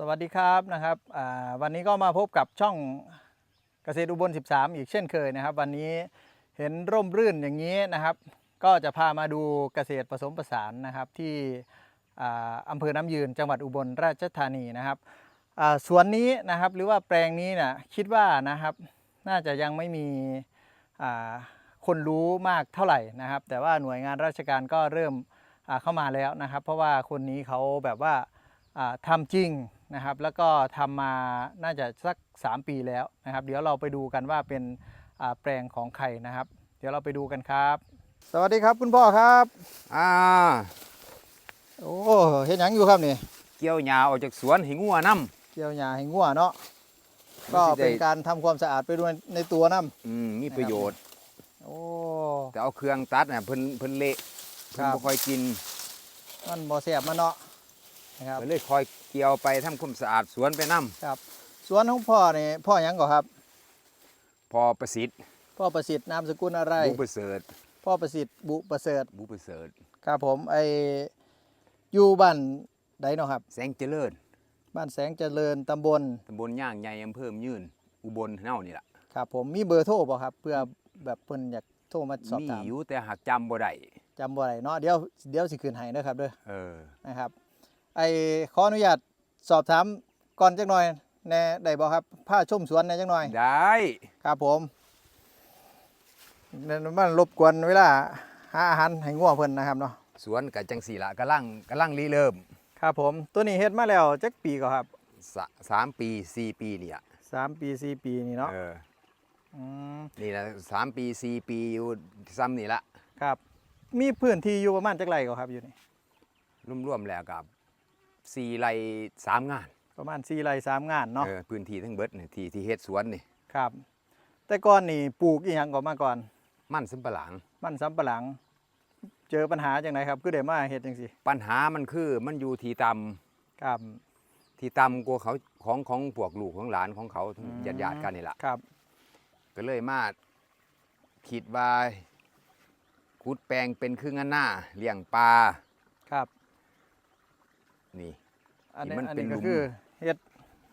สวัสดีครับนะครับวันนี้ก็มาพบกับช่องเกษตรอุบล 13 อีกเช่นเคยนะครับ วันนี้เห็นร่มรื่นอย่างนี้นะครับ ก็จะพามาดูเกษตรผสมผสานนะครับที่อำเภอน้ำยืนจังหวัดอุบลราชธานีนะครับสวนนี้นะครับหรือว่าแปลงนี้นะคิดว่านะครับ น่าจะยังไม่มีคนรู้มากเท่าไหร่นะครับ แต่ว่าหน่วยงานราชการก็เริ่มเข้ามาแล้วนะครับ เพราะว่าคนนี้เขาแบบว่าอ่าทำจริง นะครับ แล้วก็ทำมาน่าจะสัก 3 ปีแล้วนะครับ เดี๋ยวเราไปดูกันว่าเป็นอ่าแปลงของใครนะครับ เดี๋ยวเราไปดูกันครับ สวัสดีครับคุณพ่อครับอ่าโอ้เห็นหยังอยู่ครับนี่เกี่ยวหญ้าออกจากสวนให้งัวน้เกี่ยวหญ้าให้งัวเนาะำก็มันสิได้เป็นการทำความสะอาดไปด้วยในตัวน้อืมมีประโยชน์ำโอ้แต่เอาเครื่องตัดน่ะเพิ่นเพิ่นเละเพิ่นครับบ่ค่อยกินมันบ่แสบมันเนาะ นะครับก็เลยคอยเกี่ยวไปทำความสะอาดสวนไปน้ครับ สวนของพ่อนี่พ่อหยังก่อครับำพอประสิทธิ์พ่อประสิทธิ์นามสกุลอะไร บุประเสริฐพ่อประสิทธิ์บุประเสริฐบุประเสริฐครับผมไออยู่บ้านใดเนาะครับ แสงเจริญบ้านแสงเจริญตำบลตำบลย่างใหญ่อำเภอยืนอุบลเฮานี่ล่ะครับผมมีเบอร์โทรบ่ครับ เพื่อแบบเพิ่นอยากโทรมาสอบมีถามอยู่แต่หากจำบ่ได้จำบ่ได้เนาะเดี๋ยวเดี๋ยวสิคืนให้เด้อครับเด้อเออนะครับ ไอขออนุญาตสอบถามก่อนจักหน่อยแหน่ได้บ่ครับผ้าชมสวนแหน่จักหน่อย ได้ครับผมนั่นมันรบกวนเวลาหาอาหารให้งัวเพิ่นนะครับเนาะสวนก็จังสี่ละกำลังกำลังรีเริ่ม ครับผมตัวนี้เฮ็ดมาแล้วจักปีก็ครับสะสามปีสี่ปีนี่อะสามปีสี่ปีนี่เนาะเอออืมนี่ละสามปีสี่ปีอยู่ซ้ำนี่ละครับ มีพื้นที่อยู่ประมาณจักไรก็ครับอยู่นี่รวมๆแล้วกับ สี่ไร่สามงานประมาณ4ไร่สามงานเนาะเออพื้นที่ทั้งเบิดนี่ที่ที่เฮ็ดสวนนี่ครับ แต่ก่อนนี่ปลูกอีหยังก็มาก่อน มันสำปะหลัง มันสำปะหลัง เจอปัญหาจังไดครับคือได้มาเฮ็ดจังซี่ปัญหามันคือมันอยู่ที่ต่ครับำที่ต่ำกว่าเขาของของพวกลูกของหลานของเขาอืมญาติญาติๆกันนี่ล่ะครับ ก็เลยมาคิดว่าขุดแปลงเป็นครึ่งอันหน้าเลี้ยงปลา ครับ นี่อันนี้ที่มันอันเป็นนี้หลุก็มคือเฮ็ด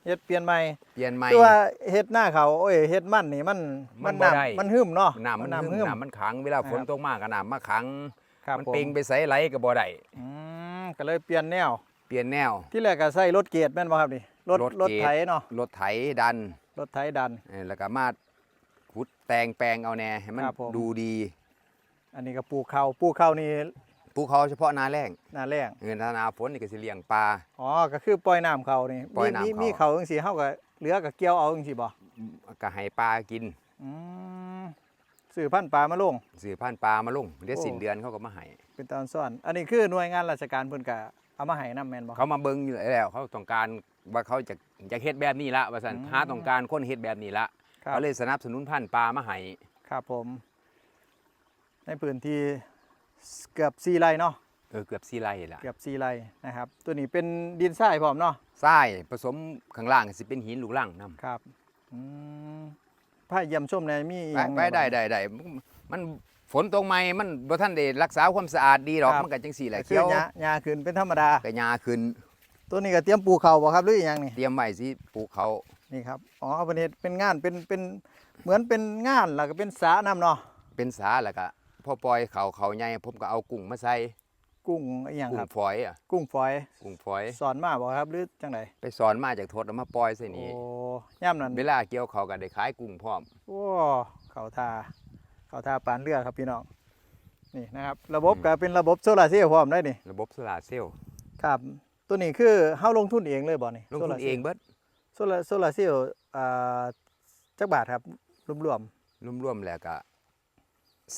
เฮ็ดเปลี่ยนใหม่เปลี่ยนใหม่ คือว่าเฮ็ดหน้าเขาโอ้ยเฮ็ดมันนี่มันมันบ่ได้ น้ำมันหึมเนาะน้ำมันน้ำหึ่มหึมน้ำมันขังเวลาฝนนะครับตกมากก็น้ำมาขัง ครับมันผมเป่งไปใส่ไหลก็บ่ได้อืมก็เลยเปลี่ยนแนว เปลี่ยนแนว ที่แรกก็ใส่รถเกียร์แม่นบ่ครับนี่รถรถรถเกียร์ ไถเนาะรถไถดันรถไถดัน เออแล้วก็มาขุดแตงแปลงเอาแน่ให้มันครับผม ดูดี อันนี้ก็ปลูกข้าวปลูกข้าวนี่ ปลูกเขาเฉพาะนาแรงหน้าแรงเงินถ้านาฝนนี่ก็สิเลี้ยงปลา อ๋อก็คือปล่อยน้ำเขานี่ปล่อยมีน้ำมีเขามี มีเขาจังซี่เฮาก็เหลือก็เกี่ยวเอาจังซี่บ่ก็ให้ปลากินอืมสื่อพันธุ์ปลามาลง สื่อพันธุ์ปลามาลงเดี๋ยวโอ้ สิ้นเดือนเขาก็มาให้เป็นตอนซ่อน อันนี้คือหน่วยงานราชการเพิ่นก็เอามาให้นำแม่นบ่ เขามาเบิ่งอยู่แล้วเขาต้องการว่าเขาจะจะเฮ็ดแบบนี้ละว่าซั่นอืม หาต้องการคนเฮ็ดแบบนี้ละครับ เขาเลยสนับสนุนพันธุ์ปลามาให้ ครับผม ในพื้นที่ เกือบ4ไร่เนาะเออเกือบ4ไร่ละเกือบ4ไร่นะครับ ตัวนี้เป็นดินทรายพร้อมเนาะทรายผสมข้างล่างสิเป็นหินลูกลังนํครับอืมผ้าเยี่ยมชมในมีอไปหยังไปได้ได้ได้มันฝนตกใหม่มันบ่ทันได้รักษาความสะอาดดีหรอกมันก็จังซี่แหละคืเขียอวหญ้าหญ้าขึ้นเป็นธรรมดาก็หญ้าขึ้น ตัวนี้ก็เตรียมปลูกเขาวบ่ครับหรืออหยังนี่เตรียมไว้สิปลูกเขานี่ครับอ๋อเป็นเฮ็ดเป็นงานเป็นเป็นเหมือนเป็นงานแล้วก็เป็นสระน้ำเนาะเป็นสาแล้วก็ พอปล่อยเขาเขาใหญ่ผมก็เอากุ้งมาใส่กุ้งอหยังกุ้คงรับ ฝอยอะกุ้งฝอย กุ้งฝอย สอนมาบ่ครับหรือจังไดไปสอนมาจากทศเอามาปล่อยใส่โอ้นี่ย่ำนั้นเวลาเกี่ยวเขาก็ได้ขายกุ้งพร้อม โอ้เขาทาเขาทาปานเรือครับพี่น้องนี่นะครับ ระบบก็เป็นระบบโซลาร์เซลล์พร้อมได้นี่ระบบโซลาร์เซลล์ครับ ตัวนี้คือเฮาลงทุนเองเลยบ่นี่ลงทุนเองเบิดโซลาร์โซลาร์เซลล์อ่าจักบาทครับรวมรวมๆแล้วก็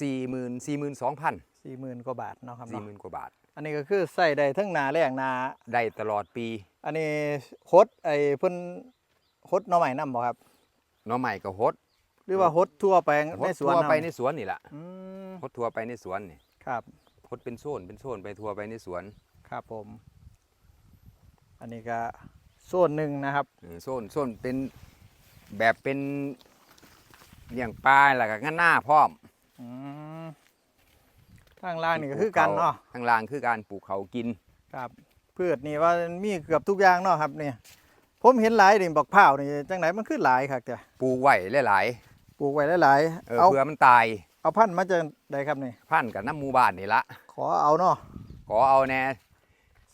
สี่หมื่นสี่หมื่นสองพันๆ40,000กว่าบาทเนาะครับสี่เนาะหมื่นกว่าบาท อันนี้ก็คือใส่ได้ทั้งหนาแรงหนาได้ตลอดปี อันนี้ฮดไอ้เพิ่นฮดหน่อไม้นำบ่ครับหน้องใหม่ก็ฮดหรือว่าฮดทั่วไปฮในดสวนทั่วไปนำในสวนนี่แหละอืมฮดทั่วไปในสวนนี่ครับฮดเป็นโซนเป็นโซนไปทั่วไปในสวน ครับผม อันนี้ก็โซนหนึ่งนะครับเออโซนโซนเป็นแบบเป็นเลี้ยงปลาแล้วก็งั้นหน้าพร้อม อืมข้างล่างนี่ก็คือกันเนาะข้างล่างคือการปลูกเขากิน ครับพืชนี่ว่ามีเกือบทุกอย่างเนาะครับเนี่ยผมเห็นหลายนี่บักพร้าวนี่จังไหนมันคือหลายคักแต่ปลูกไว้หลายปลูกไว้หลายๆเอๆอเอาเพื่อมันตาย เอาพันธุ์มาจากใดครับนี่พันกับน้ำหมู่บ้านนี่ละขอเอาเนาะขอเอาแน่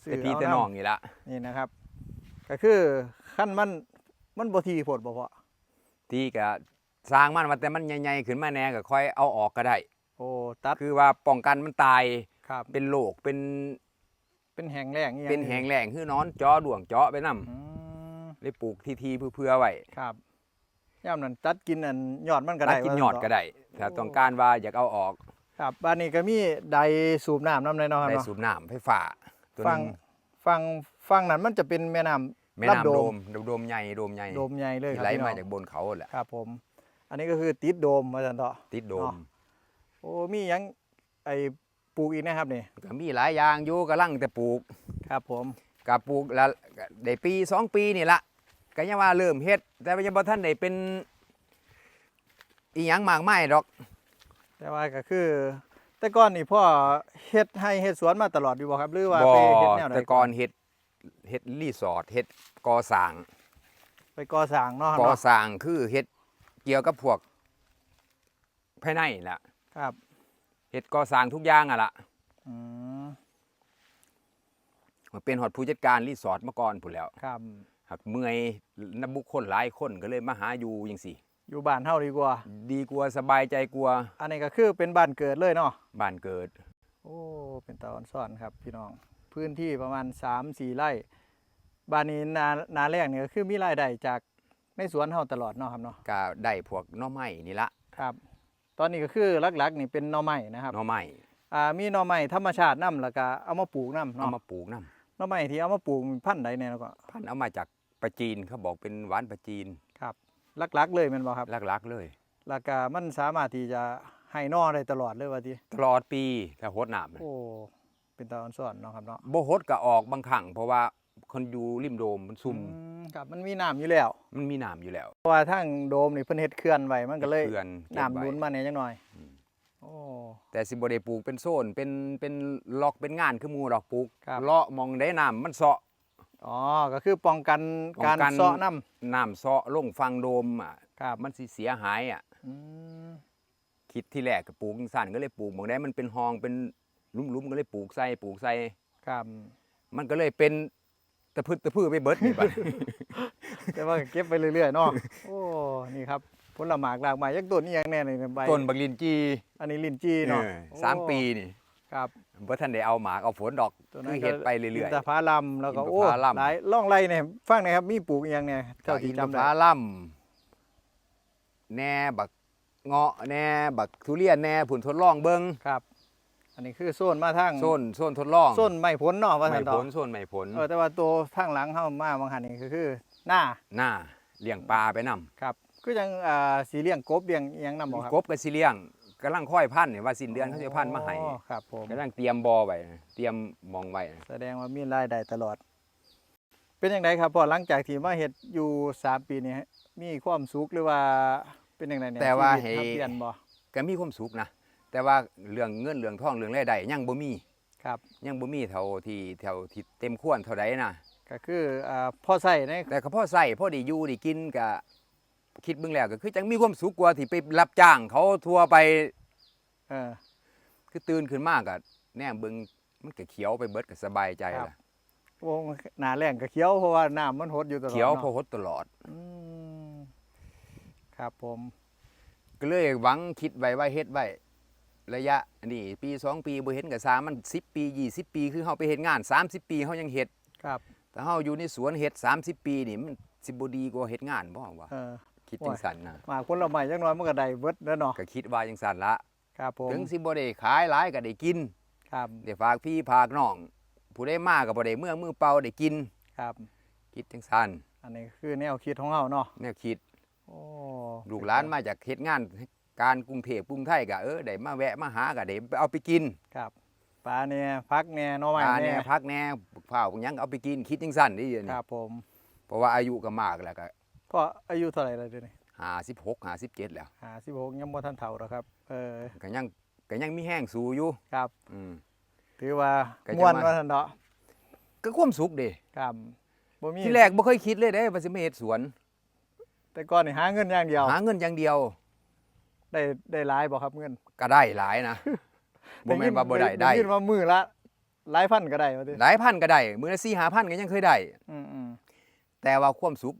ซื้แต่พี่เาแต่น้องนี่ละนี่นะครับ ก็คือขั้นมันมันบ่ทีโพดบ่พอที่ก็ สร้างมันมาแต่มันใหญ่ๆขึ้นมาแน่ก็ค่อยเอาออกก็ได้ โอ้ตัดคือว่าป้องกันมันตายครับเป็นโรคเป็นเป็นแหงแรงอีหยังเป็นแหงแรงคือนอนเจาะด่วงเจาะไปนำอืมเลยปลูกทีๆเพื่อๆไว้ครับย่ามนั้นตัดกินอันยอดมันก็ตัได้ดกินว่าหยอดซั่ก็นได้ถ้าโอ้ต้องการว่าอยากเอาออกครับบ้านนี้ก็มีไดสูบน้ำน้ำในเนาะครับได้เนาะ สูบน้ำไฟฟ้าตัวหฟังนึงฟังฟังนั้นมันจะเป็นแม่น้ำ แม่รับน้ำโดโดม มโดมใหญ่โดมใหญ่โดมใหญ่เลยคที่รับไหลพี่น้มาองจากบนเขาแหละ ครับผม อันนี้ก็คือติดโดมมาจันต่อติดโดมเนาะโอ้มีหยังไอ้ปลูกอีกนะครับนี่ก็มีหลายอย่างอยู่กำลังแต่ปลูกครับผมกับปลูกแล้วได้ปีสองปีนี่ละก็ยังว่าเริ่มเฮ็ด แต่ว่ายังบ่ทันได้เป็นอีหยังมากมายดอก แต่ว่าก็คือ แต่ก่อนนี่พ่อเฮ็ดให้เฮ็ดสวนมาตลอดอยู่บ่ครับหรือว่าบ่ไปเฮ็ดแนวไหนแต่ก่อนเฮ็ดเฮ็ดรีสอร์ทเฮ็ดก่อสร้างไปก่อสร้างเนาะครับก่อเนาะสร้างคือเฮ็ด เกี่ยวกับพวกภายในล่ะครับ เฮ็ดก่อสร้างทุกอย่างอะล่ะอืมมาเป็นฮอดผู้จัดการรีสอร์ทมาก่อนพุ่นแล้ว ครับ หักเมื่อยนับบุคคลหลายคนก็เลยมาหาอยู่จังซี่อยู่บ้านเฮาดีกว่า ดีกว่าสบายใจกว่าอันนี้ก็คือเป็นบ้านเกิดเลยเนาะ บ้านเกิด โอ้ เป็นตาอ่อนซ่อนครับพี่น้อง พื้นที่ประมาณ 3-4 ไร่ บ้านนี้นานาแรกเนี่ยก็คือมีรายได้จาก ในสวนเฮาตลอดเนาะครับเนาะก็ได้พวกหน่อไม้นี่ละครับ ตอนนี้ก็คือหลักๆนี่เป็นหน่อไม้นะครับหน่อไม้อ่ามีหน่อไม้ธรรมชาตินํแล้วก็เอามาปลูกนํเอาเนาะมาปลูกนํหน่อไม้ที่เอามาปลูกมีพันธุ์ใดเนี่ยแล้วก็พันธุ์เอามาจากประจีนเขาบอกเป็นหวานประจีนครับหลักๆ เลยแม่นบ่ครับหลักๆเลย แล้วก็มันสามารถที่จะให้หนอได้ตลอดเลยว่าติตลอดปีถ้าหดน้ำน่ะโอ้เป็นตาอ่อนซ่อนเนาะครับเนาะบ่หดก็ออกบางครั้งเพราะว่า คนอยู่ริมโดมมันซุ่มอืมครับมันมีน้ำอยู่แล้ว มันมีน้ำอยู่แล้วเพราะว่าทางโดมนี่เพิ่นเฮ็ดเขื่อนไว้มันก็เลยเขื่อนเก็บน้ำไว้หนุนมาเนี่ยจังหน่อยอืม โอ้ แต่สิบ่ได้ปลูกเป็นโซนเป็นเป็นล็อกเป็นงานคือหมู่ดอกปลูกครับ เลาะมองได้น้ำมันเซาะ อ๋อก็คือป้องกันป้องการกันเซาะน้น้ำเซาะลงฟังโดมอะำครับมันสิเสียหายอะ อืมคิดที่แรกก็ปลูกจังซั่นก็เลยปลูกหมองได้มันเป็นหองเป็นหลุมๆก็เลยปลูกใส่ปลูกใส่ ครับมันก็เลยเป็น ตะพึดตะพื้ไปเบิดนี่บัดแต่ว่าก็เก็บไปเรื่อยๆเนาะโอ้นี่ครับผลหมากหลากหลายยักต้นนี่ยังแน่เลยใบต้นบักลินจีอันนี้ลิ้นจีเนาะเออโอ้สามปีนี่ครับบ่ทันได้เอาหมากเอาฝนดอกตัวนั้คืนอเฮ็ดไปเรื่อิอยนทผลัมแล้วก็อินทโอ้ผลัม หลายล่องไรเนี่ยฟังหนะครับมีปลูกอีกอย่างเนี่ยๆเจ้าอิที่นทจำผได้ลัมแหน่บักเงาะแหน่บักทุเรียนแหน่ผลทดลองเบิ่งครับ อันนี้คือโซนมาทางโซนโซนทดลองโซนไม้ผลเนาะว่าไม่ซั่นผต่อลโซนไม่ผลเออแต่ว่าตัวทางหลังเฮามาบางหันนี่ก็คือหน้าหน้าเลี้ยงปลาไปนำครับคือจังอ่าสีเลี้ยงกบเลี้ยงอิหยังนำบ่ครับกบกับสิเลี้ยงกำลังค่อยพันธุ์นี่ว่าสิ้นเดือนเขาจะพันธุ์มาให้อ๋อครับผมกำลังเตรียมบ่อไว้เตรียมหมองไว้แสดงว่ามีรายได้ตลอด เป็นยังไงครับพอหลังจากที่มาเฮ็ดอยู่สามปีนี้มีความสุขหรือว่าเป็นยังไงเนี่ยแต่ว่าชีให้ตรับเปลี่ยนบ่ก็มีความสุขนะ แต่ว่าเรื่องเงินเรื่องทองเรื่องรายได้ยังบ่มีครับยังบ่มีเท่าที่เท่าที่เต็มควรเท่าใดนะก็คืออ่าพอใส่ในแต่ก็พอใส่พอได้อยู่ได้กินก็คิดเบิ่งแล้วก็คือจังมีความสุขกว่าที่ไปรับจ้างเขาทั่วไปเออคือตื่นขึ้นมาก็แนมเบิ่งมันก็เขียวไปเบิดก็สบายใจครับล่ะวงหน้าแรงก็เขียวเพราะว่าน้ำมันหดอยู่ตลอดเขียวพอนาะหดตลอดอืมครับผม ก็เลยหวังคิดไว้ว่าเฮ็ดไว้ ระยะนี่ปีสองปีบ่เห็นก็สามัน10 ปี 20 ปี คือเฮาไปเฮ็ดงาน 30 ปีเฮายังเฮ็ดครับแต่เฮาอยู่ในสวนเฮ็ด30 ปีนี่มันสิบ่ดีกว่าเฮ็ดงานบ่วะเออคิดจังซั่นนะหมากผลไม้จังน้อยมันก็ได้เบิดแล้วเนาะก็คิดว่าจังซั่นละครับผมถึงสิบ่ได้ขายหลายก็ได้กินครับได้ฝากพี่ฝากน้อง ผู้ใดมาก็บ่ได้เมื่อมือเปล่าได้กินครับคิดจังซั่นอันนี้คือแนวคิดของเฮาเนาะแนวคิดโอ้ลูกหลานมาจากเฮ็ดงาน การกรุงเทพกรุงไทยก็เออได้มาแวะมาหาก็ได้เอาไปกินครับปลาเนี่ยพักเนี่ยหน่อไม้ปลาเนี่แหน่ยพักแหน่ข้าวพวกหยังเอาไปกินคิดจังซั่นนี่เดี๋ยวคนี้รับผมเพราะว่าอายุก็มากแล้วก็พ่ออายุเท่าไหร่แล้วเดี๋ยวนี้56 57แล้วห้าสิบหกยังบ่ทันเฒ่าหรอกครับเออก็ยังก็ยังมีแห้งสู้อยู่ครับอืมถือว่าก็จะม่วนมาว่าทันเนาะก็ความสุขเด้ครับบ่มีที่แรกบ่เคยคิดเลยเด้ว่าสิมาเฮ็ดสวน แต่ก่อนนี่หาเงินอย่างเดียว หาเงินอย่างเดียว ได้ได้หลายบ่ครับเงินก็ได้หลายนะบ่แม่นว่าบ่ได้ได้ยินว่ามือละหลายพันก็ได้ว่าติหลายพันก็ได้มื้อละ4 5พันก็ยังเคยได้อืมอืมแต่ว่าความสุข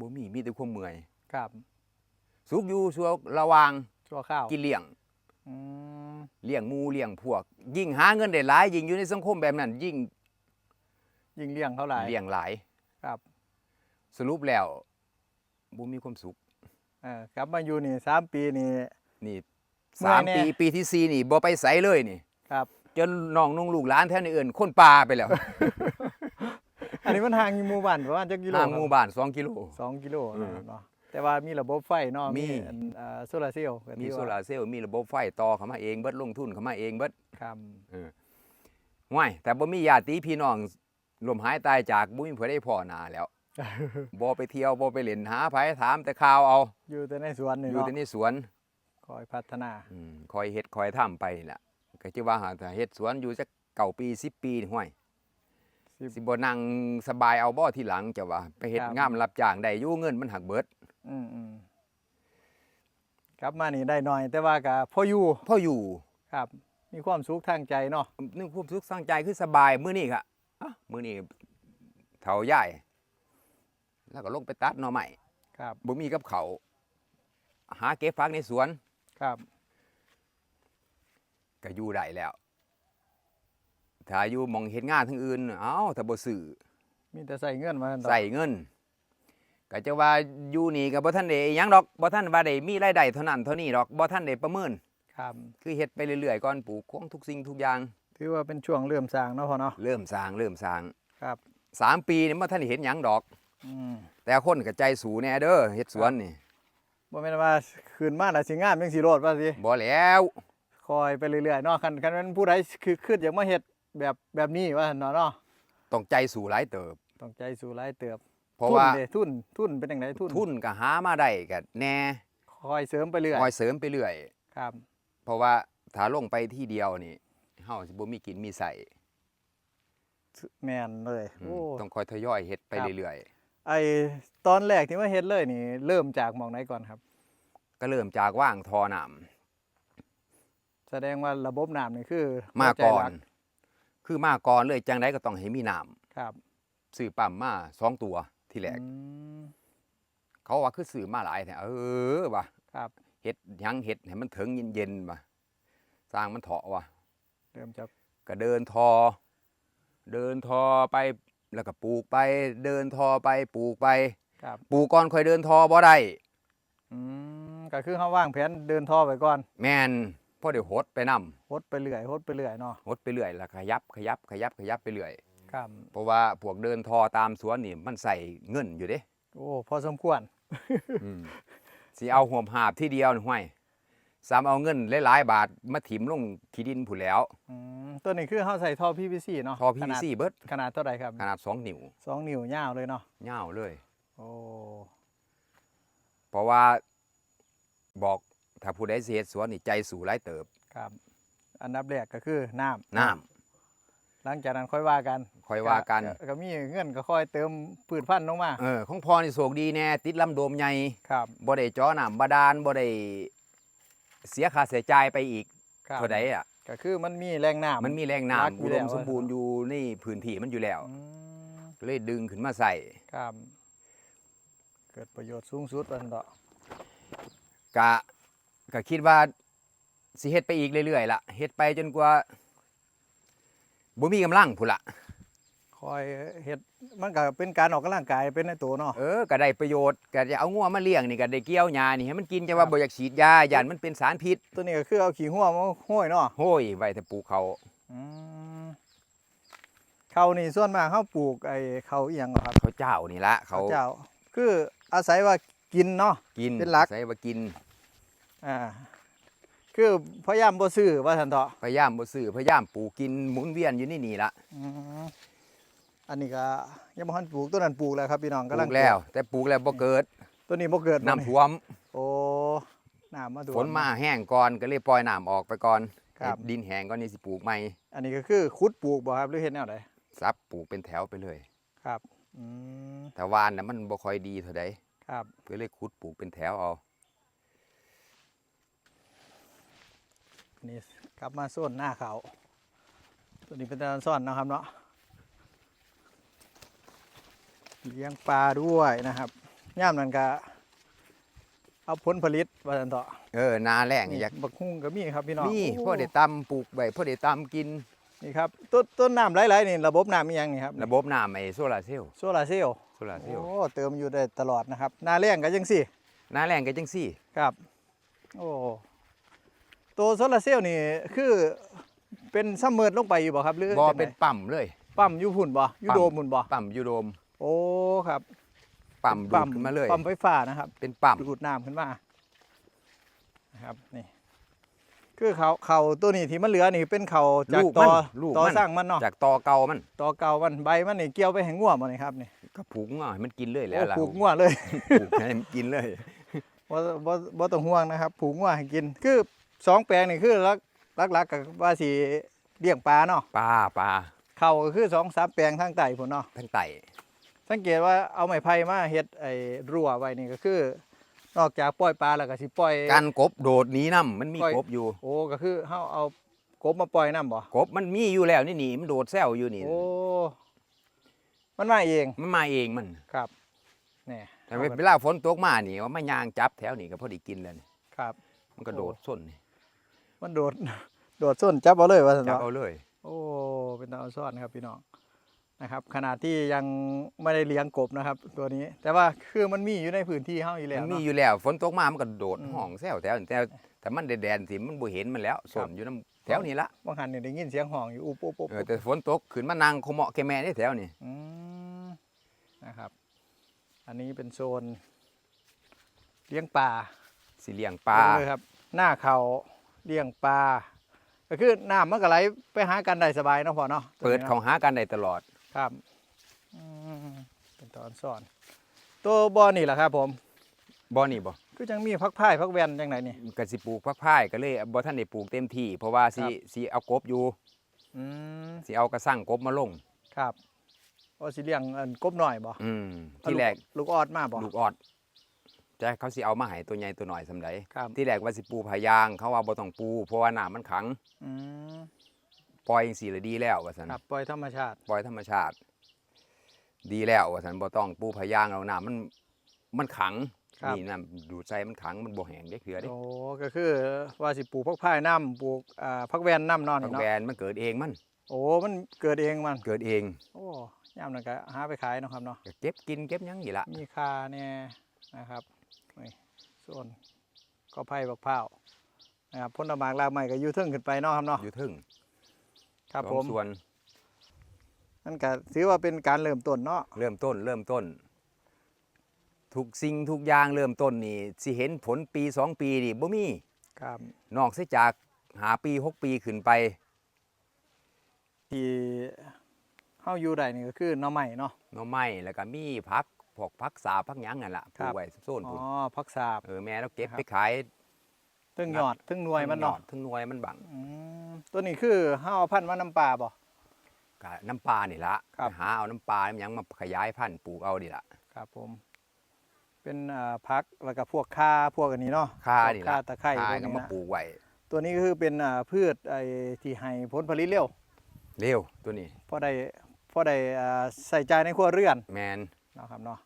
บ่มีมีแต่ความเมื่อยครับ สุขอยู่ชั่วระหว่างชั่วข้าวกินเลี้ยงอืมเลี้ยงหมูเลี้ยงพวก ยิ่งหาเงินได้หลายยิ่งอยู่ในสังคมแบบนั้น ยิ่ง ยิ่งเลี้ยงเท่าไหร่เลี้ยงหลายครับ สรุปแล้วบ่มีความสุข เออกลับมาอยู่นี่สามปีนี่ นี่เมื่อยสามแน่ปีปีที่สี่นี่บ่ไปไสเลยนี่ ครับ จนน้องนุ่งลูกหลานแถวนี้เอื่นคนป่าไปแล้ว อันนี้มันห่างอยู่หมู่บ้านประมาณจักกิโลห่างครับหมู่บ้าน2กิโล สองกิโลเออเนาะแต่ว่ามีระบบไฟเนาะมีอันอ่าโซลาร์เซลล์ก็มีที่โซว่าลาร์เซลล์มีระบบไฟต่อเข้ามาเองเบิดลงทุนเข้ามาเองเบิดครับห่วยแต่บ่มีญาติพี่น้องลมหายตายจากบ่มีผู้ใดพ่อหน้าแล้ว บ่ไปเที่ยวบ่ไปเล่นหาไผถามแต่ข่าวเอาอยู่แต่ในสวนนี่อยู่เนาะแต่ในสวนคอยพัฒนาอืมคอยเฮ็ดคอยทำไปนี่ล่ะก็สิว่าหาถ้าเฮ็ดสวนอยู่จักเก่าปี10ปีนี่ห่วยสิบ สิบ่นั่งสบายเอาบ่ทีหลังจะว่า ไปเฮ็ดครับ งามรับจ้างได้อยู่เงินมันหักเบิดอืมอืมกลับมานี่ได้หน่อย แต่ว่าก็พออยู่พออยู่ ครับ มีความสุขทางใจเนาะนึกความสุขสร้างใจคือสบายมื้อนี้ค่ะอะมื้อนี้เฒ่าใหญ่ แล้วก็ลงไปตัดหน่อไม้ครับบ่มีกับเขาวหาเก็บผักในสวนครับก็อยู่ได้แล้ว ถ้าอยู่หมองเฮ็ดงานทั้งอื่น เอ้าถ้าบ่ซื้อมีแต่ใส่เงินมาใส่เงินก็จะว่าอยู่นี่ก็บ่ทันได้อิหยังดอกบ่ทันว่าได้มีรายได้เท่านั้นเท่านี้ดอกบ่ทันได้ประเมินครับ คือเฮ็ดไปเรื่อยๆก่อนปลูกของทุกสิ่งทุกอย่าง ถือว่าเป็นช่วงเริ่มสร้างเนาะพ่อเนาะเริ่มสร้างเริ่มสร้างครับสามปีนี่บ่ทันได้เห็นหยังดอก อืมแต่คนก็ใจสูแน่เด้อเฮ็ดสวนนี่บ่แม่นว่าคืนมาแล้วสิงามจังสิโลดว่าสิบ่แล้วคอยไปเรื่อยๆเนาะคันคันมันผู้ใดคือคืออยากมาเฮ็ดแบบแบบนี้ว่าซั่นเนาะเนาะต้องใจสู่หลายเติบ ต้องใจสู้หลายเติบ เพราะทุนว่าเด้ทุนทุนเป็นจังไดทุนทุนก็หามาได้ก็แน่คอยเสริมไปเรื่อยคอยเสริมไปเรื่อยครับ เพราะว่าถ้าลงไปที่เดียวนี่เฮาสิบ่มีกินมีใส่แม่นเลยอืมโอ้ต้องคอยทยอยเฮ็ดไปครับเรื่อย ไอตอนแรกที่มาเฮ็ดเลยนี่ เริ่มจากหมองไหนก่อนครับๆก็เริ่มจากว่างทอน้ำแสดงว่าระบบน้ำนี่คือมาหัวใจก่อหนลัคือมาก่อนเลยจังไดก็ต้องให้มีน้ำครับซื้อปั๊มมาสองตัวที่แรก อืม เขาว่าคือซื้อมาหลายแท้เออว่ะครับเฮ็ดหยังเฮ็ดให้มันถึงเย็นๆว่ะสร้างมันเถาะว่ะ เริ่มจากก็เดินทอ เดินทอไป แล้วก็ปลูกไปเดินทอไปปลูกไปครับปลูกก่อนค่อยเดินทอบ่ได้อืมก็คือเฮาวางแผนเดินท่อไปก่อนแม่นพ่อเดี๋ยวหดไปนํหดไปเรื่อยหดไปเรื่อยเนาะหดไปเรื่อยแล้วขยับขยับขยับขยับไปเรื่อยครับเพราะว่าพวกเดินทอตามสวนนี่มันใส่เงินอยู่เด้โอ้พอสมควรอืมสิเอาห่วมหาบที่เดียวนี่ห้วย สามเอาเงินหลายๆบาทมาถิ่มลงขี้ดินผู้นแหล้วอืมตัวนี้คือเฮาใส่ท่อ PVC เนาะทอขนาด PVC เบิดขนาดเท่าไหร่ครับขนาด2นิ้วสองนิ้วยาวเลยเนาะยาวเลย โอ้เพราะว่าบอกถ้าผู้ใดสิเฮ็ดสวนนี่ใจสู่หลายเติบครับ อันดับแรกก็คือน้ำน้ำหลังจากนั้นค่อยว่ากันค่อยว่ากัน ก็มีเงินก็ค่อยเติมพืชพันธุ์ลงมาเออของพ่อนี่โชคดีแน่ติดลำโดมใหญ่ครับบ่ได้เจ่อน้ำบาดาลบ่ได้ เสียค่าเสียจ่ายไปอีกครับเท่าใดอะก็คือมันมีแรงน้ำ มันมีแรงน้รักำอยู่อุแล้ดวมสมบูรณ์อยู่ในพื้นที่มันอยู่แล้ว อืมก็เลยดึงขึ้นมาใส่ครับ เกิดประโยชน์สูงสุดวันต่อกะก็คิดว่าสิเฮ็ดไปอีกเรื่อยๆล่ะเฮ็ดไปจนกว่าบ่มีกำลังพุ่นละ คอยเฮ็ดมันก็เป็นการออกกำลังกายเป็นในตัวเนาะเออก็ได้ประโยชน์ก็จะเอางัวมาเลี้ยงนี่ก็ได้เกี่ยวหญ้านี่ให้มันกินจะว่าบ่อยากฉีดยาย่านมันเป็นสารพิษ ตัวนี้ก็คือเอาขี้หัวมาห้อยเนาะโห้ยไว้แต่ปลูกเขาอืมเขานี่ส่วนมากเขาปลูกไอ้เขาอีหยังเหรอครับเขาเจ้านี่ละเขาเขาเจ้า คืออาศัยว่ากินเนาะกินเป็นหลักใส่ว่ากินอ่าคือพยายามบ่ซื้อว่าซั่นเถาะพยายามบ่ซื้อพยายามปลูกกินหมุนเวียนอยู่ในี่นี่ละ อืมอันนี้ก็ยังบ่ทันปลูกตัวนั้นปลูกแล้วครับพี่น้องปกำลัลูงกแล้ว แต่ปลูกแล้วบ่เกิดตัวนี้บ่เกิดบ่น้ำท่วม โอ้น้ำมาท่วฝนมาแห้งก่อนก็เลยปล่อยน้ำออกไปก่อนครับ ให้ดินแห้งก่อนนี่สิปลูกใหม่อันนี้ก็คือขุดปลูกบ่ครับหรือเฮ็ดแนวใดซับปลูกเป็นแถวไปเลย ครับอืมแต่วานน่ะมันบ่ค่อยดีเท่าใดครับก็เลยขุดปลูกเป็นแถวเอานี่กลับมาส่วนหน้าเขาตัวนี้เป็นตาซ่อนนะครับเนาะ เลี้ยงปลาด้วยนะครับย่ามนั้นก็เอาผลผลิตว่าสันเถาะเออนาแรงนี่อยากบักฮุ่งก็มีครับพี่น้องมีโพ่อได้ตำปลูกไว้พ่อได้ตำกินนี่ครับต้นต้นน้ำไหลๆนี่ระบบน้ำมียังนี่ครับระบบน้ำไอ้โซลาร์เซลล์โซลาร์เซลล์โซลาร์เซลล์โอ้เติมอยู่ได้ตลอดนะครับหนาแรงก็ยังสี่นาแรงก็จังซี่ครับ โอ้ตัวโซลาร์เซลล์นี่คือเป็นซัมเมอร์ลงไปอยู่บ่ครับหรือบ่จังใดเป็นปั๊มเลยปั๊มอยู่พุ่นบ่อยู่ปั๊มโดมพุ่นบ่ปั๊มยูโดม โอ้ครับปั๊มดูดขึ้นมาเลยปั๊มไฟฟ้านะครับ เป็นปั๊มดูดน้ำขึ้นมานะครับนี่คือเขาเขาตัวนี้ที่มันเหลือนี่เป็นเขาจากลูกตมันอลูกตอมันสร้างมันเนาะจากตอเก่ามันตอเก่ามันใบมันนี่เกี่ยวไปแหงง่วบ่นี่ครับนี่ก็ผูกง่ายมันกินเลยแล้วโอ้ล่ะผูกง่วเลยปลูกให้มันกินเลยบ่บ่บ่ต้องห่วงนะครับ ผูกง่วให้กิน คือสองแปลงนี่คือลักลักๆกับว่าสิเลี้ยงปลาเนาะปลาปลาเขาก็คือสองสามแปลงทางใต้พุ่นเนาะทั้งไต่ สังเกตว่าเอาไม้ไผ่มาเฮ็ดไอ้รั้วไว้นี่ก็คือ นอกจากปล่อยปลาแล้วก็สิปล่อย การกบโดดหนีน้ำมันมีปล่อย กบอยู่ โอ้ก็คือเฮาเอากบมาปล่อยน้ำบ่กบมันมีอยู่แล้วนี่หนีมันโดดแซวอยู่นี่ โอ้มันมาเองมันมาเองมัน ครับนี่แต่เวลาฝนตกมานี่ว่ามันยางจับแถวนี่ก็พอดีกินแล้วนี่ครับ มันก็โดดส้นนี่มันโดด โดดส้นจับเอาเลยว่าซั่นจับเนาะเอาเลย โอ้เป็นตาเอาซ่อนครับพี่น้อง นะครับ ขนาดที่ยังไม่ได้เลี้ยงกบนะครับ ตัวนี้ แต่ว่าคือมันมีอยู่ในพื้นที่เฮาอยู่แล้วมันมีเนาะ อยู่แล้วฝนตกมามันก็โดดอืมห้องแซวแถวนี่แต่แต่มันแดดๆสิมันบ่เห็นมันแล้วส้นอยู่น้ำแถวนี้ละบางหันนี่ได้ยินเสียงห้องอยู่อุ๊บอุ๊บอุ๊บเออแต่ฝนตกขึ้นมานั่งขมเหมาะแค่แม่ได้แถวนี่อืมนะครับ อันนี้เป็นโซน เลี้ยงปลาสิเลี้ยงปลาเลยครับ หน้าเขาเลี้ยงปลาก็คือน้ำมันก็ไหลไปหากันได้สบายเนาะพ่อเนาะเปิดของหากันได้ตลอด ครับอืมเป็นตอนซ่อน ตัวบอนี่แหละครับ ผมบ่นี่บ่คือจังมีพักพ่ายพักแวนจังไหนนี่ก็สิปลูกพักพายก็เลยบ่ทันได้ปลูกเต็มที่ เพราะว่าสิครับสิเอากบอยู่อืมสิเอากระสั่งกบมาลงครับโอสิเลี้ยงเอินกบหน่อยบ่อืมเอาที่แรกลูกออดมาบ่ลูกออดจะเขาสิเอามาให้ตัวใหญ่ตัวหน่อยสำใดครับที่แรกว่าสิปูพายางเขาว่าบ่ต้องปู เพราะว่าน้ำมันขังอืม ปล่อยจังซี่ละดีแล้วว่าซั่นครับปล่อยธรรมชาติ ปล่อยธรรมชาติ ดีแล้วว่าซั่นบ่ต้องปูพายางแล้วน้ำมันมันขังครับ นี่น้ำดูดใส่มันขังมันบ่แห้งได้เกลือเด้โอ้ก็คือว่าสิปลูกพักพ่ายน้ำปลูกอ่าพักแวนน้ำนอนผันี่กเนาะแวนมันเกิดเองมันโอ้มันเกิดเองมันเกิดเองโอ้ยามนั้นก็หาไปขายเนาะครับเนาะก็เก็บกินเก็บหยังนี่ล่ะมีคาเนี่ยนะครับนี่ส่วนก็ไผ่บักพร้าวนะครับพ้นตะมากลากใหม่ก็อยู่เทึ่งขึ้นไปเนาะครับเนาะอยู่ทึ่ง ครับสผองมส่วนนั่นก็ถือว่าเป็นการเริ่มต้นเนาะเริ่มต้น เริ่มต้น ทุกสิ่งทุกอย่างเริ่มต้นนี่สิเห็นผลปีสองปีนี่บ่มี ครับนอกเสียจากหาปีหกปีขึ้นไป ที่เฮาอยู่ได้นี่ก็คือหน่อไม้เนาะ หน่อไม้แล้วก็มีผักพวกผักสาผักหยังนั่นล่ะปครัลูบ กไว้โซนอ๋อพุ่นผักสาบ เออแม่เราเก็บนะครับ ไปขาย ทึ่งยอดทึ่งหน่วยมันเนาะทั้งหน่วยมันบังอืมตัวนี้คือเฮาเอาพันธุ์มาน้ำปลาบ่กน้ำปลานี่ละครับ ไปหาเอาน้ำปลาน้ำหยังมาขยายพันธุ์ปลูกเอาดิละ ครับผม เป็นอ่าผักแล้วก็พวกข่าพวกอันนี้เนาะค่าพวกนี่ข่าละตะไคร้ค่าพวกก็นี้มานะปลูกไว้ตัวนี้ก็คือเป็นอ่าพืชไอ้ที่ให้ผลผลิตเร็วเร็วตัวนี้พอได้พอได้อ่าใส่ใจในครัวเรือนแมนเนาะครับเนาะ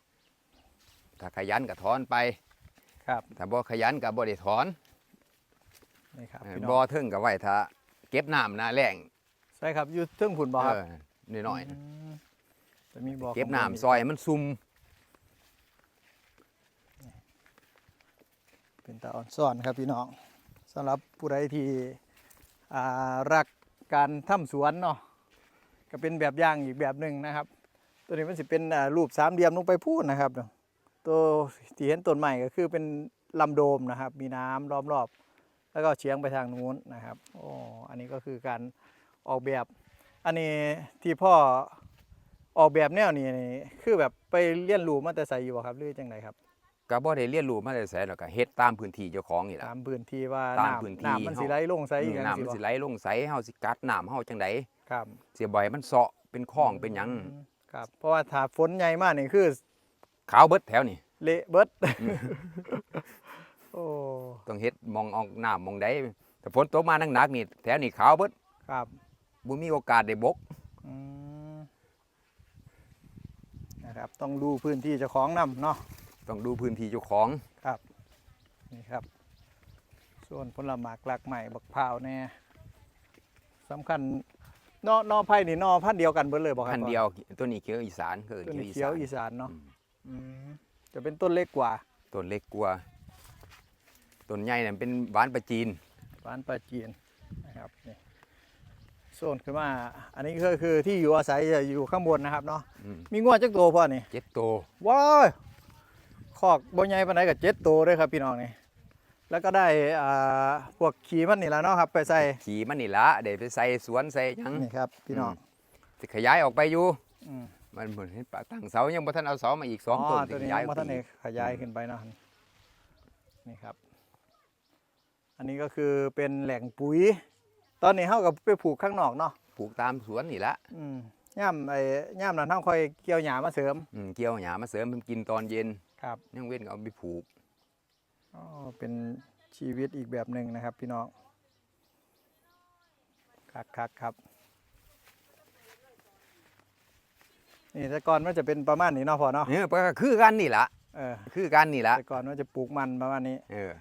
ถ้าขยันก็ถอนไป ครับ ถ้าบ่ขยันก็บ่ได้ถอน นี่ครับเออพี่น้บ่องถึงก็ไว้ถ้าเก็บน้ำหน้าแล้งใช่ครับอยู่เทึ่งผุนบ่ครับเออน้อยมจะมีบ่อๆเก็บข้างน้ำนซอยมันซุ่มเป็นตาอ่อนซ่อนครับพี่น้องสำหรับผู้ใดที่อ่ารักการทำสวนเนาะก็เป็นแบบอย่างอีกแบบหนึ่งนะครับ ตัวนี้มันสิเป็นอ่ารูปสามเหลี่ยมลงไปพูดนะครับตัวที่เห็นต้นใหม่ก็คือเป็นลำโดมนะครับ มีน้ำล้อมรอบ แล้วก็เฉียงไปทางนู้นนะครับโอ้อันนี้ก็คือการออกแบบ อันนี้ที่พ่อออกแบบแนวนี้นี่คือแบบไปเรียนรู้มาแต่ใส่อยู่บ่ครับหรือจังไดครับก็บ่ได้เรียนรู้มาแต่ไสหรอกก็เฮ็ดตามพื้นที่เจ้าของนี่ล่ะ ตามพื้นที่ว่าตามน้ำพื้นที่ น้ำมันสิไหลลงใส่อีกอย่างน้ำสิมันบ่สิไหลลงใสเฮาสิกัดน้ำเฮาจังไดครับเสียบ่อยมันเซาะเป็นคลองเป็นหยังอืมครับ เพราะว่าถ้าฝนใหญ่มากนี่คือขาวเบิดแถวนี่เละเบิด โอ้ต้องเฮ็ดมองออกน้ามองใดถ้าฝนตกมาหนักๆนี่แถวนี่ขาวเบิดครับบ่มีโอกาสได้บกอืมนะครับ ต้องดูพื้นที่เจ้าของนํเนาะต้องดูพื้นที่เจ้าของครับนี่ครับ ส่วนผลหมากหลักใหม่บักพร้าวแน่สำคัญนอนอไผ่นี่นอพันธุ์เดียวกันเบิดเลยบอกครับพันเดียวตัวนี้เขียวอีสานคือต้นเขียวอีเขียวสานอีสานเนาะอืมอืมจะเป็นต้นเล็กกว่า ต้นเล็กกว่า ต้นใหญ่นั่นเป็นหวานประจีนบ้านปลาจีนนะครับนี่โซนขึ้นมา อันนี้ก็คือที่อยู่อาศัยจะอยู่ข้างบนนะครับเนาะอืมมีงวดจักตัวพ่อนี่เจ็ดโตว้ายคอกบ่ใหญ่ปานใดกับเจ็ดตัวเลยครับพี่น้องนี่แล้วก็ได้อ่าพวกขี่มันนี่แหล้วเนาะครับไปใส่ขี่มันนี่ละเดี๋ยวไปใส่สวนใส่หยังนี่ครับพี่น้องสิขยายออกไปอยู่อืมมันเหมือนเห็นปะตั้งเสายังบ่ทันเอาเสามาอีกสองต้นตัวสินี้ขยายมาท่านเออีกขยายขึ้นไปเนาะนี่ครับ อันนี้ก็คือเป็นแหล่งปุ๋ย ตอนนี้เฮากับไปผูกข้างนอกเนาะปลูกตามสวนนี่ละอืมย่ำไอ้ย่ำนั้นเฮาค่อยเกี่ยวหญ้ามาเสริม อืมเกี่ยวหญ้ามาเสริมเพิ่นกินตอนเย็นครับยังเว้นก็เอาไปผูกอ๋อเป็นชีวิตอีกแบบหนึ่งนะครับ พี่น้องคักคักครับนี่แต่ก่อนมันจะเป็นประมาณนี้เนาะพอเนาะเออก็คือกันนี่ละเออคือกันนี่ละแต่ก่อนมันจะปลูกมันประมาณนี้ เออ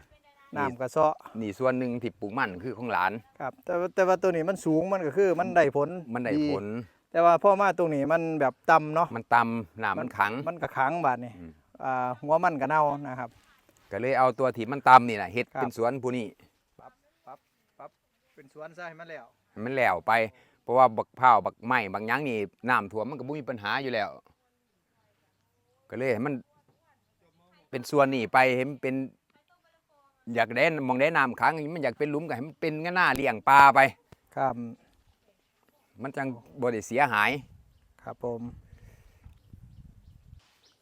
น้ำกระเซาะนี่ส่วนหนึ่งที่ปลูกมันคือของหลานครับ แต่ว่าแต่ว่าตัวนี้มันสูงมันก็คือมันได้ผลมันได้ผล แต่ว่าพ่อมาตรงนี้มันแบบต่ำเนาะมันต่ำน้ำมันขังมันกระขังบาดนี่อืมอ่าหัวมันกระเน่านะครับ ก็เลยเอาตัวที่มันต่ำนี่แหละเฮ็ดครับเป็นสวนผู้นี้เป็นสวนซะให้มันแล้วให้มันแล้วไป เพราะว่าบักพร้าวบักไม้บางหยังนี่น้ำท่วมมันก็บ่มีปัญหาอยู่แล้ว ก็เลยให้มัน เป็นส่วนนี่ไปเห็นเป็น อยากได้มองได้น้ำขังมันอยากเป็นหลุมก็ให้มันเป็นงั้นหน้าเลี้ยงปลาไป ครับ มันจังบ่ได้เสียหาย ครับผม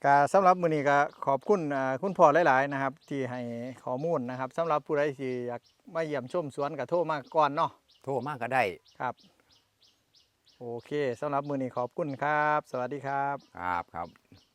กาสำหรับมื้อนี้ก็ขอบคุณอ่าคุณพ่อหลาย ๆ นะครับ ที่ให้ข้อมูลนะครับสำหรับผู้ใดที่อยากมาเยี่ยมชมสวนก็โทรมาก่อนเนาะโทรมากก็ได้ครับ โอเคสำหรับมื้อนี้ขอบคุณครับ สวัสดีครับ ครับครับ